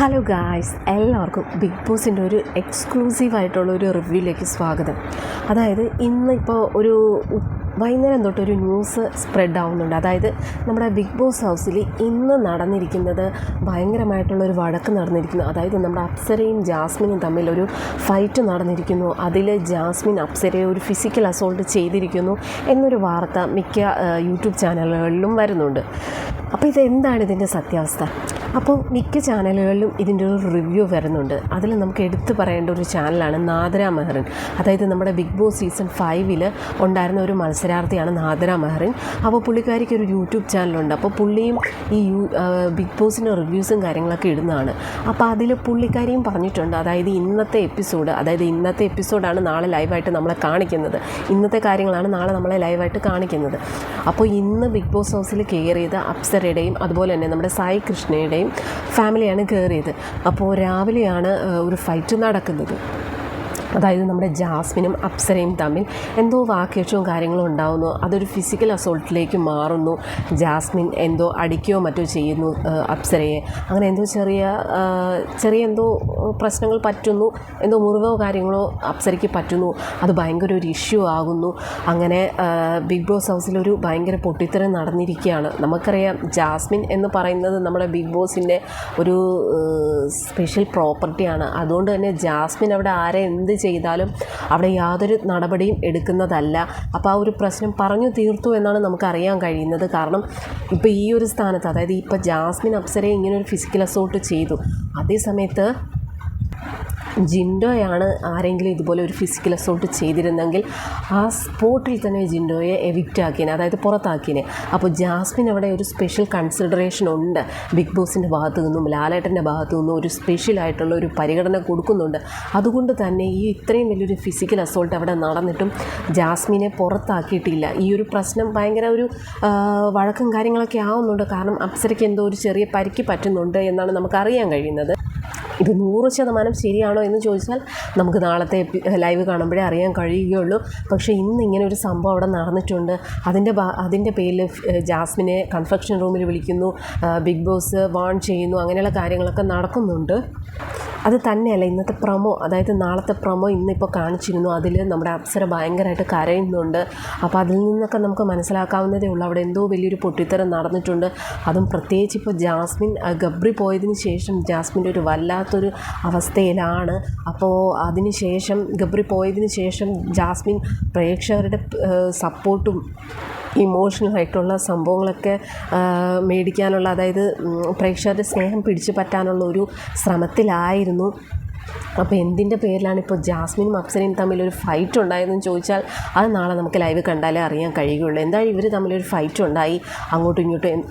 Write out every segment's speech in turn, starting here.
Hello guys എല്ലാവർക്കും big ബോസിന്റെ ഒരു എക്സ്ക്ലൂസീവ് ആയിട്ടുള്ള ഒരു റിവ്യൂയിലേക്ക് സ്വാഗതം. അതായത് ഇന്നിപ്പോൾ ഒരു വൈകുന്നേരം തൊട്ട് ഒരു ന്യൂസ് സ്പ്രെഡ് ആവുന്നുണ്ട്. അതായത് നമ്മുടെ ബിഗ് ബോസ് ഹൗസിൽ ഇന്ന് നടന്നിരിക്കുന്നത് ഭയങ്കരമായിട്ടുള്ളൊരു വഴക്ക് നടന്നിരിക്കുന്നു. അതായത് നമ്മുടെ അപ്സരയും ജാസ്മിനും തമ്മിലൊരു ഫൈറ്റ് നടന്നിരിക്കുന്നു. അതിൽ ജാസ്മിൻ അപ്സരയെ ഒരു ഫിസിക്കൽ അസോൾട്ട് ചെയ്തിരിക്കുന്നു എന്നൊരു വാർത്ത മിക്ക യൂട്യൂബ് ചാനലുകളിലും വരുന്നുണ്ട്. അപ്പോൾ ഇതെന്താണ് ഇതിന്റെ സത്യാവസ്ഥ? അപ്പോൾ മിക്ക ചാനലുകളിലും ഇതിന്റെ ഒരു റിവ്യൂ വരുന്നുണ്ട്. അതിൽ നമുക്ക് എടുത്തു പറയേണ്ട ഒരു ചാനലാണ് നാദര മെഹറിൻ. അതായത് നമ്മുടെ ബിഗ് ബോസ് സീസൺ ഫൈവിൽ ഉണ്ടായിരുന്ന ഒരു മത്സരാർത്ഥിയാണ് നാദര മെഹറിൻ. അപ്പോൾ പുള്ളിക്കാരിക്ക് ഒരു യൂട്യൂബ് ചാനലുണ്ട്. അപ്പോൾ പുള്ളിയും ഈ ബിഗ് ബോസിന്റെ റിവ്യൂസും കാര്യങ്ങളൊക്കെ ഇടുന്നതാണ്. അപ്പോൾ അതിൽ പുള്ളിക്കാരിയും പറഞ്ഞിട്ടുണ്ട്. അതായത് ഇന്നത്തെ എപ്പിസോഡ് അതായത് ഇന്നത്തെ എപ്പിസോഡാണ് നാളെ ലൈവായിട്ട് നമ്മളെ കാണിക്കുന്നത്. ഇന്നത്തെ കാര്യങ്ങളാണ് നാളെ നമ്മളെ ലൈവായിട്ട് കാണിക്കുന്നത്. അപ്പോൾ ഇന്ന് ബിഗ് ബോസ് ഹൗസിൽ കയറിയത് അപ്സരയുടെയും അതുപോലെ തന്നെ നമ്മുടെ സായി കൃഷ്ണയുടെയും ഫാമിലിയാണ് കയറിയത്. അപ്പോൾ രാവിലെയാണ് ഒരു ഫൈറ്റ് നടക്കുന്നത്. അതായത് നമ്മുടെ ജാസ്മിനും അപ്സരയും തമ്മിൽ എന്തോ വാക്കേറ്റവും കാര്യങ്ങളും ഉണ്ടാവുന്നു. അതൊരു ഫിസിക്കൽ അസോൾട്ടിലേക്ക് മാറുന്നു. ജാസ്മിൻ എന്തോ അടിക്കുകയോ മറ്റോ ചെയ്യുന്നു അപ്സരയെ. അങ്ങനെ എന്തോ ചെറിയ ചെറിയ എന്തോ പ്രശ്നങ്ങൾ പറ്റുന്നു. എന്തോ മുറിവോ കാര്യങ്ങളോ അപ്സരയ്ക്ക് പറ്റുന്നു. അത് ഭയങ്കര ഒരു ഇഷ്യൂ ആകുന്നു. അങ്ങനെ ബിഗ് ബോസ് ഹൗസിലൊരു ഭയങ്കര പൊട്ടിത്തെറി നടന്നിരിക്കുകയാണ്. നമുക്കറിയാം ജാസ്മിൻ എന്ന് പറയുന്നത് നമ്മുടെ ബിഗ് ബോസിന്റെ ഒരു സ്പെഷ്യൽ പ്രോപ്പർട്ടിയാണ് അതുകൊണ്ട് തന്നെ ജാസ്മിൻ അവിടെ ആരെ എന്ത് ചെയ്താലും അവിടെ യാതൊരു നടപടിയും എടുക്കുന്നതല്ല. അപ്പോൾ ആ ഒരു പ്രശ്നം പറഞ്ഞു തീർത്തു എന്നാണ് നമുക്കറിയാൻ കഴിയുന്നത്. കാരണം ഇപ്പോൾ ഈ ഒരു സ്ഥാനത്ത് അതായത് ഇപ്പോൾ ജാസ്മിൻ അപ്സരെ ഇങ്ങനെ ഒരു ഫിസിക്കൽ അസോൾട്ട് ചെയ്തു. അതേ സമയത്ത് ജിൻഡോയാണ് ആരെങ്കിലും ഇതുപോലെ ഒരു ഫിസിക്കൽ അസോൾട്ട് ചെയ്തിരുന്നെങ്കിൽ ആ സ്പോട്ടിൽ തന്നെ ജിൻഡോയെ എവിക്റ്റ് ആക്കിയേനെ അതായത് പുറത്താക്കിയേനെ. അപ്പോൾ ജാസ്മിൻ അവിടെ ഒരു സ്പെഷ്യൽ കൺസിഡറേഷൻ ഉണ്ട്. ബിഗ് ബോസിന്റെ ഭാഗത്തു നിന്നും ലാലേട്ടന്റെ ഭാഗത്തു നിന്നും ഒരു സ്പെഷ്യൽ ആയിട്ടുള്ള ഒരു പരിഗണന കൊടുക്കുന്നുണ്ട്. അതുകൊണ്ട് തന്നെ ഈ ഇത്രയും വലിയൊരു ഫിസിക്കൽ അസോൾട്ട് അവിടെ നടന്നിട്ടും ജാസ്മിനെ പുറത്താക്കിയിട്ടില്ല. ഈ ഒരു പ്രശ്നം ഭയങ്കര ഒരു വഴക്കും കാര്യങ്ങളൊക്കെ ആവുന്നുണ്ട്. കാരണം അപ്സരയ്ക്ക് എന്തോ ഒരു ചെറിയ പരിക്ക് പറ്റുന്നുണ്ട് എന്നാണ് നമുക്കറിയാൻ കഴിയുന്നത്. ഇത് നൂറ് ശതമാനം ശരിയാണോ എന്ന് ചോദിച്ചാൽ നമുക്ക് നാളത്തെ ലൈവ് കാണുമ്പോഴേ അറിയാൻ കഴിയുകയുള്ളൂ. പക്ഷേ ഇന്ന് ഇങ്ങനെ ഒരു സംഭവം അവിടെ നടന്നിട്ടുണ്ട്. അതിന്റെ അതിന്റെ പേരിൽ ജാസ്മിനെ കൺഫെക്ഷൻ റൂമിൽ വിളിക്കുന്നു. ബിഗ് ബോസ് വാൺ ചെയ്യുന്നു. അങ്ങനെയുള്ള കാര്യങ്ങളൊക്കെ നടക്കുന്നുണ്ട്. അത് തന്നെയല്ല ഇന്നത്തെ പ്രൊമോ അതായത് നാളത്തെ പ്രൊമോ ഇന്നിപ്പോൾ കാണിച്ചിരുന്നു. അതിൽ നമ്മുടെ അപ്സര ഭയങ്കരമായിട്ട് കരയുന്നുണ്ട്. അപ്പോൾ അതിൽ നിന്നൊക്കെ നമുക്ക് മനസ്സിലാക്കാവുന്നതേ ഉള്ളൂ. അവിടെ എന്തോ വലിയൊരു പൊട്ടിത്തരം നടന്നിട്ടുണ്ട്. അതും പ്രത്യേകിച്ച് ഇപ്പോൾ ജാസ്മിൻ ഗബ്രി പോയതിന് ശേഷം ജാസ്മിന്റെ ഒരു വല്ലാത്തൊരു അവസ്ഥയിലാണ്. അപ്പോൾ അതിന് ശേഷം ഗബ്രി പോയതിന് ശേഷം ജാസ്മിൻ പ്രേക്ഷകരുടെ സപ്പോർട്ടും ഇമോഷണൽ ആയിട്ടുള്ള സംഭവങ്ങളൊക്കെ മേടിക്കാനുള്ള അതായത് പ്രേക്ഷകരുടെ സ്നേഹം പിടിച്ചു പറ്റാനുള്ള ഒരു ശ്രമത്തിലായിരുന്നു. അപ്പോൾ എന്തിന്റെ പേരിലാണ് ഇപ്പോൾ ജാസ്മിനും അപ്സരയും തമ്മിലൊരു ഫൈറ്റ് ഉണ്ടായതെന്ന് ചോദിച്ചാൽ അത് നാളെ നമുക്ക് ലൈവ് കണ്ടാലേ അറിയാൻ കഴിയുകയുള്ളൂ എന്തായാലും ഇവർ തമ്മിലൊരു ഫൈറ്റ് ഉണ്ടായി. അങ്ങോട്ടും ഇങ്ങോട്ടും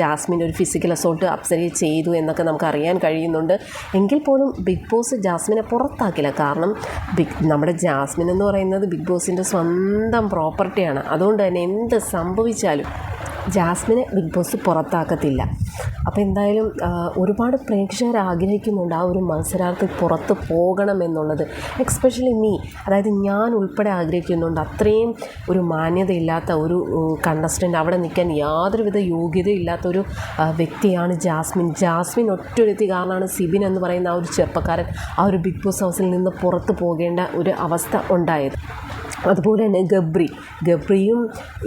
ജാസ്മിൻ ഒരു ഫിസിക്കൽ അസോൾട്ട് അപ്സരയെ ചെയ്തു എന്നൊക്കെ നമുക്ക് അറിയാൻ കഴിയുന്നുണ്ട്. എങ്കിൽ പോലും ബിഗ് ബോസ് ജാസ്മിനെ പുറത്താക്കില്ല. കാരണം ബിഗ് നമ്മുടെ ജാസ്മിൻ എന്ന് പറയുന്നത് ബിഗ് ബോസിന്റെ സ്വന്തം പ്രോപ്പർട്ടിയാണ് അതുകൊണ്ട് തന്നെ എന്ത് സംഭവിച്ചാലും ജാസ്മിനെ ബിഗ് ബോസ് പുറത്താക്കത്തില്ല. അപ്പോൾ എന്തായാലും ഒരുപാട് പ്രേക്ഷകർ ആഗ്രഹിക്കുന്നുണ്ട് ആ ഒരു മത്സരാർത്ഥി പുറത്ത് പോകണമെന്നുള്ളത്. എക്സ്പെഷ്യലി മീ അതായത് ഞാൻ ഉൾപ്പെടെ ആഗ്രഹിക്കുന്നുണ്ട്. അത്രയും ഒരു മാന്യതയില്ലാത്ത ഒരു കണ്ടസ്റ്റന്റ് അവിടെ നിൽക്കാൻ യാതൊരുവിധ യോഗ്യതയില്ലാത്ത ഒരു വ്യക്തിയാണ് ജാസ്മിൻ. ജാസ്മിൻ ഒറ്റൊരുത്തി കാരണമാണ് സിബിൻ എന്ന് പറയുന്ന ആ ഒരു ചെറുപ്പക്കാരൻ ആ ഒരു ബിഗ് ബോസ് ഹൗസിൽ നിന്ന് പുറത്ത് പോകേണ്ട ഒരു അവസ്ഥ ഉണ്ടായത്. അതുപോലെ തന്നെ ഗബ്രി. ഗബ്രിയും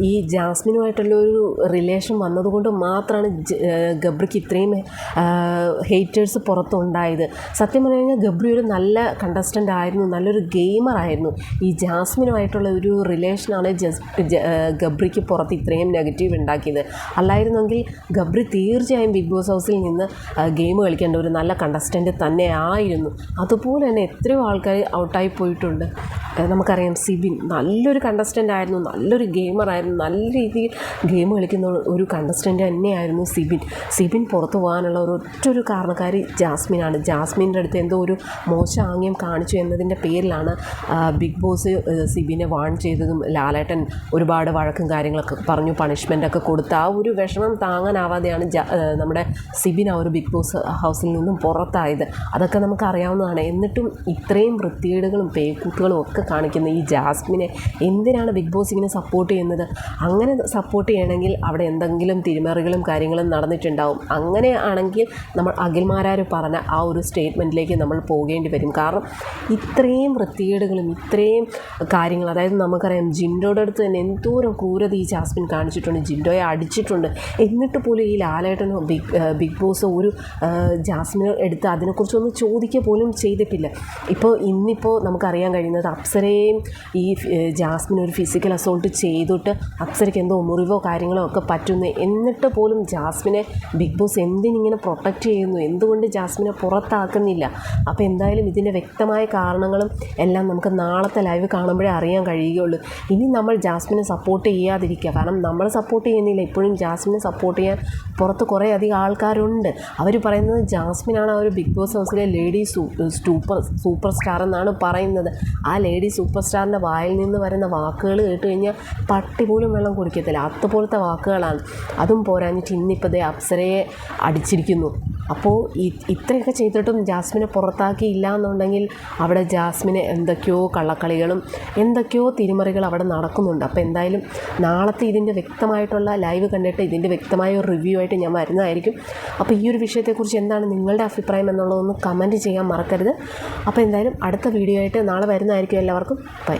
ഈ ജാസ്മിനുമായിട്ടുള്ള ഒരു റിലേഷൻ വന്നതുകൊണ്ട് മാത്രമാണ് ഗബ്രിക്ക് ഇത്രയും ഹേറ്റേഴ്സ് പുറത്തുണ്ടായത്. സത്യം പറഞ്ഞു കഴിഞ്ഞാൽ ഗബ്രി ഒരു നല്ല കണ്ടസ്റ്റന്റ് ആയിരുന്നു നല്ലൊരു ഗെയിമർ ആയിരുന്നു. ഈ ജാസ്മിനുമായിട്ടുള്ള ഒരു റിലേഷനാണ് ജസ് ഗബ്രിക്ക് പുറത്ത് ഇത്രയും നെഗറ്റീവ് ഉണ്ടാക്കിയത്. അല്ലായിരുന്നെങ്കിൽ ഗബ്രി തീർച്ചയായും ബിഗ് ബോസ് ഹൗസിൽ നിന്ന് ഗെയിം കളിക്കേണ്ട ഒരു നല്ല കണ്ടസ്റ്റന്റ് തന്നെ ആയിരുന്നു അതുപോലെ തന്നെ എത്രയോ ആൾക്കാർ ഔട്ടായി പോയിട്ടുണ്ട്. നമുക്കറിയാം സിബിൻ. നല്ലൊരു കണ്ടസ്റ്റന്റ് ആയിരുന്നു നല്ലൊരു ഗെയിമറായിരുന്നു നല്ല രീതിയിൽ ഗെയിം കളിക്കുന്ന ഒരു കണ്ടസ്റ്റന്റ് തന്നെയായിരുന്നു സിബിൻ. സിബിൻ പുറത്തു പോകാനുള്ള ഒരു ഒറ്റൊരു കാരണക്കാരി ജാസ്മിനാണ് ജാസ്മിന്റെ അടുത്ത് എന്തോ ഒരു മോശം ആംഗ്യം കാണിച്ചു എന്നതിന്റെ പേരിലാണ് ബിഗ് ബോസ് സിബിനെ വാൺ ചെയ്തതും ലാലേട്ടൻ ഒരുപാട് വഴക്കും കാര്യങ്ങളൊക്കെ പറഞ്ഞു പണിഷ്മെന്റൊക്കെ കൊടുത്ത്. ആ ഒരു വിഷമം താങ്ങാനാവാതെയാണ് നമ്മുടെ സിബിൻ ആ ഒരു ബിഗ് ബോസ് ഹൗസിൽ നിന്നും പുറത്തായത്. അതൊക്കെ നമുക്ക് അറിയാവുന്നതാണ്. എന്നിട്ടും ഇത്രയും വൃത്തികേടുകളും പേക്കൂത്തുകളും ഒക്കെ കാണിക്കുന്ന ഈ ജാസ്മിൻ ജാസ്മിനെ എന്തിനാണ് ബിഗ് ബോസ് ഇങ്ങനെ സപ്പോർട്ട് ചെയ്യുന്നത്? അങ്ങനെ സപ്പോർട്ട് ചെയ്യണമെങ്കിൽ അവിടെ എന്തെങ്കിലും തിരിമറികളും കാര്യങ്ങളും നടന്നിട്ടുണ്ടാവും. അങ്ങനെ ആണെങ്കിൽ നമ്മൾ അഖിൽമാരാർ പറഞ്ഞ ആ ഒരു സ്റ്റേറ്റ്മെന്റിലേക്ക് നമ്മൾ പോകേണ്ടി വരും. കാരണം ഇത്രയും വൃത്തികേടുകളും ഇത്രയും കാര്യങ്ങൾ അതായത് നമുക്കറിയാം ജിൻഡോയുടെ അടുത്ത് തന്നെ എന്തോരം ക്രൂരത ഈ ജാസ്മിൻ കാണിച്ചിട്ടുണ്ട് ജിൻഡോയെ അടിച്ചിട്ടുണ്ട്. എന്നിട്ട് പോലും ഈ ലാലേട്ടനോ ബിഗ് ബിഗ് ബോസ് ഒരു ജാസ്മിൻ എടുത്ത് അതിനെക്കുറിച്ചൊന്നും ചോദിക്കുക പോലും ചെയ്തിട്ടില്ല. ഇപ്പോൾ ഇന്നിപ്പോൾ നമുക്കറിയാൻ കഴിയുന്നത് അപ്സരയും ഈ ജാസ്മിൻ ഒരു ഫിസിക്കൽ അസോൾട്ട് ചെയ്തിട്ട് അപ്സരയ്ക്ക് എന്തോ മുറിവോ കാര്യങ്ങളോ ഒക്കെ പറ്റുന്നു. എന്നിട്ട് പോലും ജാസ്മിനെ ബിഗ് ബോസ് എന്തിനിങ്ങനെ പ്രൊട്ടക്റ്റ് ചെയ്യുന്നു? എന്തുകൊണ്ട് ജാസ്മിനെ പുറത്താക്കുന്നില്ല? അപ്പോൾ എന്തായാലും ഇതിന്റെ വ്യക്തമായ കാരണങ്ങളും എല്ലാം നമുക്ക് നാളത്തെ ലൈവ് കാണുമ്പോഴേ അറിയാൻ കഴിയുകയുള്ളൂ. ഇനി നമ്മൾ ജാസ്മിനെ സപ്പോർട്ട് ചെയ്യാതിരിക്കുക. കാരണം നമ്മൾ സപ്പോർട്ട് ചെയ്യുന്നില്ല. ഇപ്പോഴും ജാസ്മിനെ സപ്പോർട്ട് ചെയ്യാൻ പുറത്ത് കുറേ അധികം ആൾക്കാരുണ്ട്. അവർ പറയുന്നത് ജാസ്മിനാണ് ആ ഒരു ബിഗ് ബോസ് ഹൗസിലെ ലേഡി സൂപ്പർ സൂപ്പർ സ്റ്റാർ എന്നാണ് പറയുന്നത്. ആ ലേഡി സൂപ്പർ സ്റ്റാറിന്റെ വായിൽ നിന്ന് വരുന്ന വാക്കുകൾ കേട്ട് കഴിഞ്ഞാൽ പട്ടി പോലും വെള്ളം കുടിക്കത്തില്ല. അതുപോലത്തെ വാക്കുകളാണ്. അതും പോരാഞ്ഞിട്ട് ഇന്നിപ്പോൾ ദേ അപ്സരയെ അടിച്ചിരിക്കുന്നു. അപ്പോൾ ഇത്രയൊക്കെ ചെയ്തിട്ടും ജാസ്മിനെ പുറത്താക്കിയില്ല എന്നുണ്ടെങ്കിൽ അവിടെ ജാസ്മിന് എന്തൊക്കെയോ കള്ളക്കളികളും എന്തൊക്കെയോ തിരിമറികൾ അവിടെ നടക്കുന്നുണ്ട്. അപ്പോൾ എന്തായാലും നാളത്തെ ഇതിന്റെ വ്യക്തമായിട്ടുള്ള ലൈവ് കണ്ടിട്ട് ഇതിന്റെ വ്യക്തമായ ഒരു റിവ്യൂ ആയിട്ട് ഞാൻ വരുന്നതായിരിക്കും. അപ്പോൾ ഈ ഒരു വിഷയത്തെക്കുറിച്ച് എന്താണ് നിങ്ങളുടെ അഭിപ്രായം എന്നുള്ളതൊന്ന് കമന്റ് ചെയ്യാൻ മറക്കരുത്. അപ്പോൾ എന്തായാലും അടുത്ത വീഡിയോ ആയിട്ട് നാളെ വരുന്നതായിരിക്കും എല്ലാവർക്കും. ബൈ